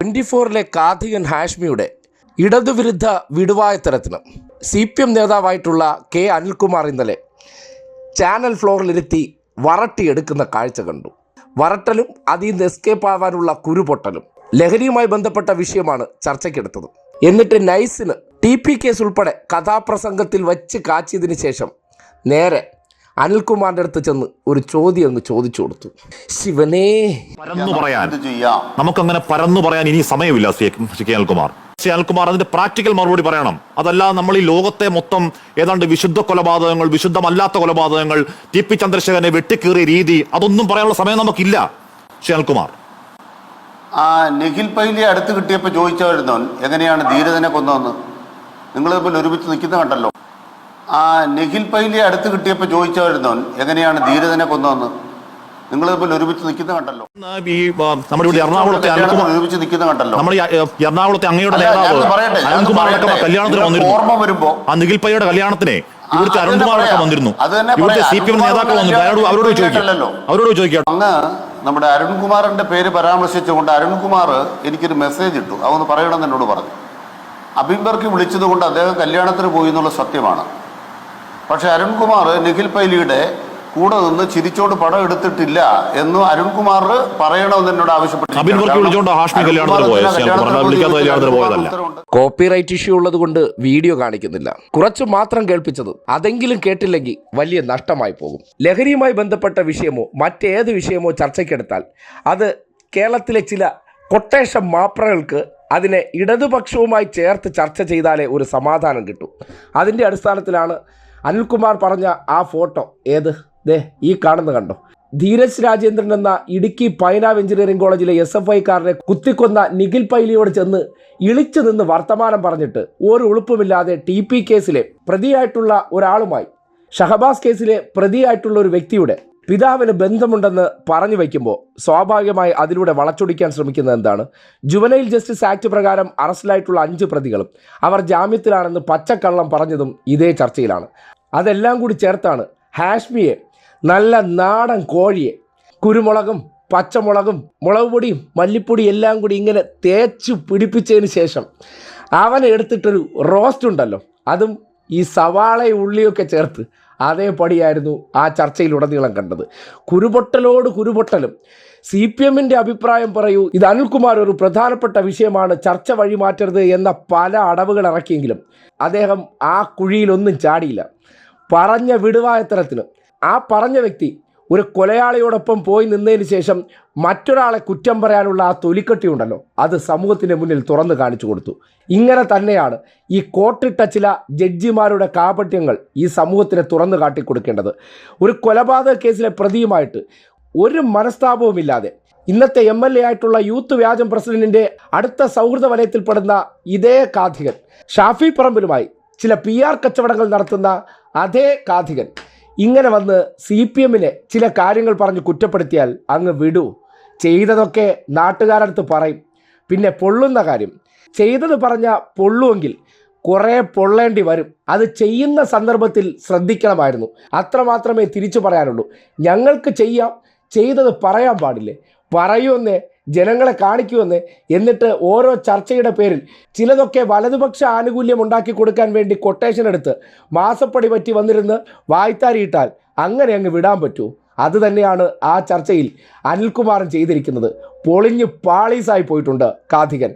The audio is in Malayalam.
ട്വന്റി ഫോറിലെ കാർത്തികൻ ഹാഷ്മിയുടെ ഇടതുവിരുദ്ധ വിടുവായത്തരത്തിന് സി പി എം നേതാവായിട്ടുള്ള കെ അനിൽകുമാർ ഇന്നലെ ചാനൽ ഫ്ലോറിലിരുത്തി വറട്ടിയെടുക്കുന്ന കാഴ്ച കണ്ടു. വറട്ടലും അതിൽ നിന്ന് എസ്കേപ്പ് ആവാനുള്ള കുരുപൊട്ടലും ലഹരിയുമായി ബന്ധപ്പെട്ട വിഷയമാണ് ചർച്ചയ്ക്കെടുത്തത്. എന്നിട്ട് നൈസിന് ടി പി കേസ് ഉൾപ്പെടെ കഥാപ്രസംഗത്തിൽ വച്ച് കാച്ചിയതിനു ശേഷം നേരെ അനിൽകുമാറിന്റെ അടുത്ത് ചെന്ന് ഒരു ചോദ്യം അങ്ങ് ചോദിച്ചു കൊടുത്തു. ശിവനേ. പരന്നു പറയാൻ. നമുക്കങ്ങനെ പരന്നു പറയാൻ ഇനി സമയമില്ല ശ്രീ ശ്രീ കെ അനിൽകുമാർ. ശ്രീ അനിൽകുമാർ അതിന്റെ പ്രാക്ടിക്കൽ മറുപടി പറയണം. അതല്ല നമ്മൾ ഈ ലോകത്തെ മൊത്തം ഏതാണ്ട് വിശുദ്ധ കൊലപാതകങ്ങൾ വിശുദ്ധമല്ലാത്ത കൊലപാതകങ്ങൾ ടി പി ചന്ദ്രശേഖരനെ വെട്ടിക്കേറിയ രീതി അതൊന്നും പറയാനുള്ള സമയം നമുക്കില്ല. ശ്രീ അനിൽകുമാർ. ആ നിഖിൽ പൈലി അടുത്ത് കിട്ടിയപ്പോൾ ചോദിച്ചായിരുന്നു എങ്ങനെയാണ് ധീരതനെ കൊന്നതെന്ന്? നിങ്ങൾ തമ്മിൽ ഒരുമിച്ച് നിൽക്കുന്ന കണ്ടല്ലോ. ആ നിഖിൽ പൈലിയെ അടുത്ത് കിട്ടിയപ്പോൾ ചോദിച്ചായിരുന്നോ എങ്ങനെയാണ് ധീരതനെ കൊന്നതെന്ന്? നിങ്ങൾ തമ്മിൽ ഒരുമിച്ച് നിൽക്കുന്ന കണ്ടല്ലോ. ഈ നമ്മുടെ ഇവിടെ എറണാകുളത്തെ ഒരുമിച്ച് നിൽക്കുന്ന കണ്ടല്ലോ. ആ, എറണാകുളത്തെ അങ്ങയുടെ നേതാവ് പറയട്ടെ. കല്യാണത്തിന് വന്നിരുന്നു. ഓർമ്മ വരുമ്പോ ആ നിഖിൽ പൈയുടെ കല്യാണത്തിന് ഇവിടുത്തെ അരുൺകുമാറൊക്കെ. വന്നിരുന്നു. ഇവിടുത്തെ. സി പി എം നേതാക്കൾ വന്നിരുന്നു. അവരോട് അവരോട് അവരോട് ചോദിക്കാം അങ്ങ് നമ്മുടെ അരുൺകുമാറിന്റെ പേര് പരാമർശിച്ചുകൊണ്ട് അരുൺകുമാർ എനിക്കൊരു മെസ്സേജ് ഇട്ടു. അതൊന്ന് പറയണമെന്ന് എന്നോട് പറഞ്ഞു. അബിംബർക്ക് വിളിച്ചത് കൊണ്ട് അദ്ദേഹം കല്യാണത്തിന് പോയി എന്നുള്ള സത്യമാണ്. പക്ഷെ അരുൺകുമാർ നിഖിൽ പൈലിയുടെ കൂടെ നിന്ന് ചിരിച്ചോണ്ട് പടം എടുത്തിട്ടില്ല എന്ന് അരുൺകുമാർ പറയണമെന്ന് എന്നോട് ആവശ്യപ്പെട്ടു. കോപ്പിറൈറ്റ് ഇഷ്യൂ ഉള്ളത് കൊണ്ട് വീഡിയോ കാണിക്കുന്നില്ല. കുറച്ച് മാത്രം കേൾപ്പിച്ചത് അതെങ്കിലും കേട്ടില്ലെങ്കിൽ വലിയ നഷ്ടമായി പോകും. ലഹരിയുമായി ബന്ധപ്പെട്ട വിഷയമോ മറ്റേത് വിഷയമോ ചർച്ചയ്ക്കെടുത്താൽ അത് കേരളത്തിലെ ചില കൊട്ടേഷൻ മാപ്രകൾക്ക് അതിനെ ഇടതുപക്ഷവുമായി ചേർത്ത് ചർച്ച ചെയ്താലേ ഒരു സമാധാനം കിട്ടും. അതിന്റെ അടിസ്ഥാനത്തിലാണ് അനിൽകുമാർ പറഞ്ഞ ആ ഫോട്ടോ ഏത്? ദേ ഈ കാണുന്ന കണ്ടോ. ധീരജ് രാജേന്ദ്രൻ എന്ന ഇടുക്കി പൈനാവ് എഞ്ചിനീയറിംഗ് കോളേജിലെ എസ് എഫ് ഐക്കാരനെ കുത്തിക്കൊന്ന നിഖിൽ പൈലിയോട് ചെന്ന് ഇളിച്ചു നിന്ന് വർത്തമാനം പറഞ്ഞിട്ട് ഒരു ഉളുപ്പുമില്ലാതെ ടി പി കേസിലെ പ്രതിയായിട്ടുള്ള ഒരാളുമായി ഷഹബാസ് കേസിലെ പ്രതിയായിട്ടുള്ള ഒരു വ്യക്തിയുടെ പിതാവിന് ബന്ധമുണ്ടെന്ന് പറഞ്ഞു വയ്ക്കുമ്പോൾ സ്വാഭാവികമായി അതിലൂടെ വളച്ചൊടിക്കാൻ ശ്രമിക്കുന്നത് എന്താണ്? ജുവനൈൽ ജസ്റ്റിസ് ആക്ട് പ്രകാരം അറസ്റ്റിലായിട്ടുള്ള അഞ്ച് പ്രതികളും അവർ ജാമ്യത്തിലാണെന്ന് പച്ചക്കള്ളം പറഞ്ഞതും ഇതേ ചർച്ചയിലാണ്. അതെല്ലാം കൂടി ചേർത്താണ് ഹാഷ്മിയെ നല്ല നാടൻ കോഴിയെ കുരുമുളകും പച്ചമുളകും മുളക് പൊടിയും എല്ലാം കൂടി ഇങ്ങനെ തേച്ച് പിടിപ്പിച്ചതിന് ശേഷം അവനെ എടുത്തിട്ടൊരു റോസ്റ്റ് ഉണ്ടല്ലോ അതും ഈ സവാളയും ഉള്ളിയൊക്കെ ചേർത്ത് അതേപടിയായിരുന്നു ആ ചർച്ചയിലുടനീളം കണ്ടത്. കുരുപൊട്ടലോട് കുരുപൊട്ടലും. സി പി എമ്മിന്റെ അഭിപ്രായം പറയൂ ഇത് അനിൽകുമാർ ഒരു പ്രധാനപ്പെട്ട വിഷയമാണ് ചർച്ച വഴിമാറ്റരുത് എന്ന പല അടവുകൾ ഇറക്കിയെങ്കിലും അദ്ദേഹം ആ കുഴിയിലൊന്നും ചാടിയില്ല. പറഞ്ഞ വിടുവായത്തരത്തിന് ആ പറഞ്ഞ വ്യക്തി ഒരു കൊലയാളിയോടൊപ്പം പോയി നിന്നതിന് ശേഷം മറ്റൊരാളെ കുറ്റം പറയാനുള്ള ആ തൊലിക്കട്ടി ഉണ്ടല്ലോ അത് സമൂഹത്തിന്റെ മുന്നിൽ തുറന്നു കാണിച്ചു കൊടുത്തു. ഇങ്ങനെ തന്നെയാണ് ഈ കോട്ടിട്ട ചില ജഡ്ജിമാരുടെ കാപട്യങ്ങൾ ഈ സമൂഹത്തിന് തുറന്നു കാട്ടിക്കൊടുക്കേണ്ടത് ഒരു കൊലപാതക കേസിലെ പ്രതിയുമായിട്ട് ഒരു മനസ്താപവുമില്ലാതെ ഇന്നത്തെ എം എൽ എ ആയിട്ടുള്ള യൂത്ത് വ്യാജം പ്രസിഡന്റിന്റെ അടുത്ത സൗഹൃദ വലയത്തിൽപ്പെടുന്ന ഇതേ കാഥികൻ ഷാഫി പറമ്പിലുമായി ചില പി ആർ കച്ചവടങ്ങൾ നടത്തുന്ന അതേ കാഥികൻ ഇങ്ങനെ വന്ന് സി പി എമ്മിനെ ചില കാര്യങ്ങൾ പറഞ്ഞ് കുറ്റപ്പെടുത്തിയാൽ അങ്ങ് വിടൂ. ചെയ്തതൊക്കെ നാട്ടുകാരടുത്ത് പറയും. പിന്നെ പൊള്ളുന്ന കാര്യം. ചെയ്തത് പറഞ്ഞ പൊള്ളുവെങ്കിൽ കുറേ പൊള്ളേണ്ടി വരും. അത് ചെയ്യുന്ന സന്ദർഭത്തിൽ ശ്രദ്ധിക്കണമായിരുന്നു. അത്രമാത്രമേ തിരിച്ചു പറയാനുള്ളൂ. ഞങ്ങൾക്ക് ചെയ്യാം. ചെയ്തത് പറയാൻ പാടില്ലേ? പറയുമെന്നേ ജനങ്ങളെ കാണിക്കുമെന്ന് എന്നിട്ട് ഓരോ ചർച്ചയുടെ പേരിൽ ചിലതൊക്കെ വലതുപക്ഷ ആനുകൂല്യം ഉണ്ടാക്കി കൊടുക്കാൻ വേണ്ടി കൊട്ടേഷൻ എടുത്ത് മാസപ്പടി പറ്റി വന്നിരുന്ന് വായ്ത്താരിയിട്ടാൽ അങ്ങനെ അങ്ങ് വിടാൻ പറ്റൂ. അത് തന്നെയാണ് ആ ചർച്ചയിൽ അനിൽകുമാറും ചെയ്തിരിക്കുന്നത്. പൊളിഞ്ഞ് പാളീസായി പോയിട്ടുണ്ട് കാഥികൻ